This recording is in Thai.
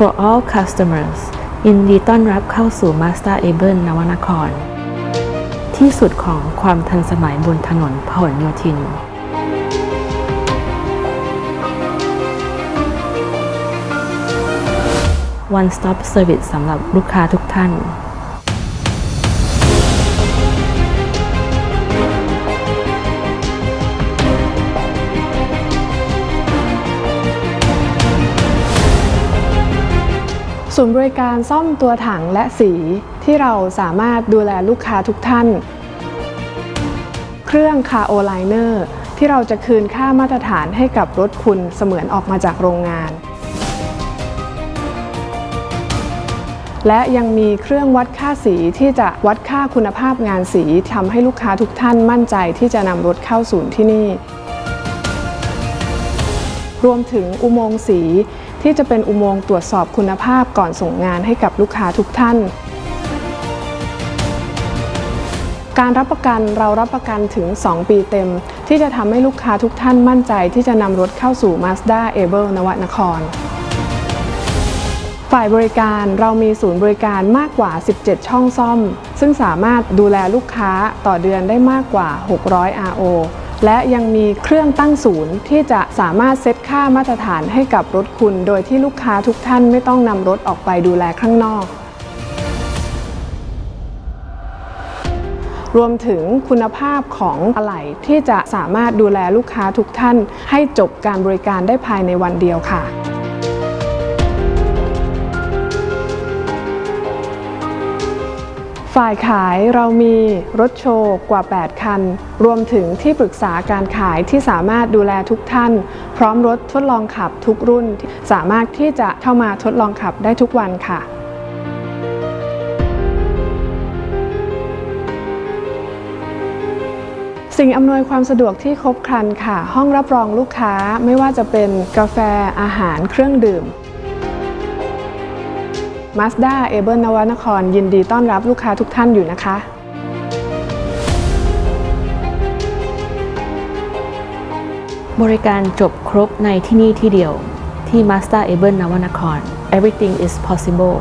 For all customers ยินดีต้อนรับเข้าสู่ Master Able นวนคร ที่สุดของความทันสมัยบนถนนพหลโยธิน One Stop Service สำหรับลูกค้าทุกท่าน ศูนย์บริการซ่อมตัวถังและสีที่เราสามารถดูแลลูกค้าทุกท่าน เครื่องคาโอไลเนอร์ที่เราจะคืนค่ามาตรฐานให้กับรถคุณเสมือนออกมาจากโรงงาน และยังมีเครื่องวัดค่าสีที่จะวัดค่าคุณภาพงานสีทำให้ลูกค้าทุกท่านมั่นใจที่จะนำรถเข้าศูนย์ที่นี่ รวมถึงอุโมงค์สี ที่จะเป็นอุโมงค์ตรวจสอบคุณภาพก่อนส่งงานให้กับลูกค้าทุกท่าน การรับประกันเรารับประกันถึง 2 ปีเต็ม ที่จะทำให้ลูกค้าทุกท่านมั่นใจที่จะนำรถเข้าสู่ Mazda a b l e นวนคร ฝ่ายบริการเรามีศูนย์บริการมากกว่า 17 ช่องซ่อม ซึ่งสามารถดูแลลูกค้าต่อเดือนได้มากกว่า 600 RO และยังมีเครื่องตั้งศูนย์ที่จะสามารถเซตค่ามาตรฐานให้กับรถคุณ โดยที่ลูกค้าทุกท่านไม่ต้องนำรถออกไปดูแลข้างนอก รวมถึงคุณภาพของอะไหล่ที่จะสามารถดูแลลูกค้าทุกท่าน ให้จบการบริการได้ภายในวันเดียวค่ะ ฝ่ายขายเรามีรถโชว์กว่า 8 คัน รวมถึงที่ปรึกษาการขายที่สามารถดูแลทุกท่าน พร้อมรถทดลองขับทุกรุ่น สามารถที่จะเข้ามาทดลองขับได้ทุกวันค่ะสิ่งอำนวยความสะดวกที่ครบครันค่ะ ห้องรับรองลูกค้าไม่ว่าจะเป็นกาแฟอาหารเครื่องดื่ม Mazda a b l e นวนคร ยินดีต้อนรับลูกค้าทุกท่านอยู่นะคะบริการจบครบในที่นี่ที่เดียวที่ Master Able นวนคร Everything is possible